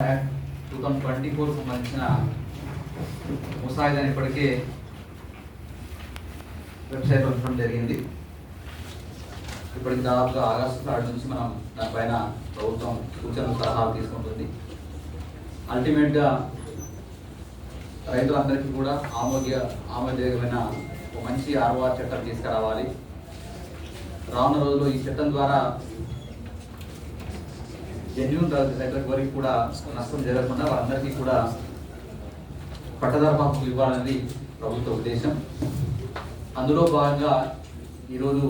Two thousand twenty four సంబంధించిన ముసాయిదాన్ని ఇప్పటికే website ఉంచడం జరిగింది. ఇప్పటికి దాదాపుగా ఆగస్టు థర్డ్ నుంచి మనం దానిపైన ప్రభుత్వం సూచనలు సలహాలు తీసుకుంటుంది. అల్టిమేట్గా రైతులందరికీ కూడా ఆమోద్య ఆమోదయోగమైన ఒక మంచి ఆర్వా చట్టం తీసుకురావాలి. రానున్న రోజుల్లో ఈ చట్టం ద్వారా జెన్యున్ రైతులకు వరకు కూడా నష్టం జరగకుండా వాళ్ళందరికీ కూడా పట్టదార పంపులు ఇవ్వాలనేది ప్రభుత్వ ఉద్దేశం. అందులో భాగంగా ఈరోజు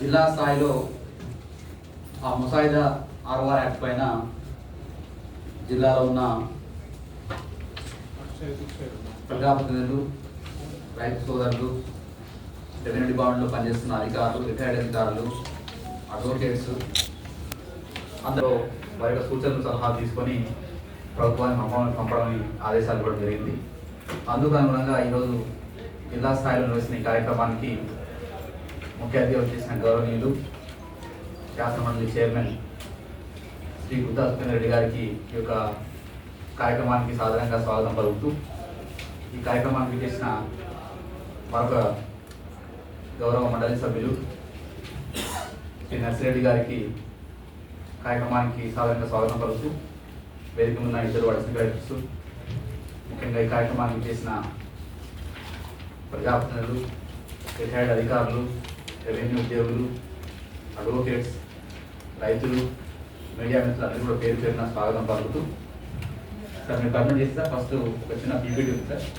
జిల్లా స్థాయిలో ఆ ముసాయిదా ఆర్ఆర్ యాక్ట్ పైన జిల్లాలో ఉన్న ప్రజాప్రతినిధులు రైతు సోదరులు రెవెన్యూ డిపార్ట్మెంట్లో పనిచేస్తున్న అధికారులు రిటైర్డ్ అధికారులు అడ్వకేట్స్ అందులో వారి యొక్క సూచనలు సలహాలు తీసుకొని ప్రభుత్వాన్ని పంపడం పంపడానికి ఆదేశాలు కూడా జరిగింది. అందుకు అనుగుణంగా ఈరోజు జిల్లా స్థాయిలో నిర్వహిస్తున్న ఈ కార్యక్రమానికి ముఖ్య అతిథి చేసిన గౌరవనీయులు శాసనమండలి చైర్మన్ శ్రీ గుత్తా సుఖేంద్ర రెడ్డి గారికి ఈ యొక్క కార్యక్రమానికి సాధారణంగా స్వాగతం పలుకుతూ ఈ కార్యక్రమానికి చేసిన మరొక గౌరవ మండలి సభ్యులు శ్రీ నర్సిరెడ్డి గారికి కార్యక్రమానికి సాధారణంగా స్వాగతం పలుకుతూ వేదిక ఉన్న ఇద్దరు వాడి ముఖ్యంగా ఈ కార్యక్రమానికి చేసిన ప్రజాప్రతినిధులు రిటైర్డ్ అధికారులు రెవెన్యూ ఉద్యోగులు అడ్వకేట్స్ రైతులు మీడియా మిత్రులందరూ కూడా పేరు పేరున స్వాగతం పలుకుతూ సార్ మీరు పర్మిట్ చేస్తే ఫస్ట్ ఒక చిన్న పీపీటీ ఉంది సార్.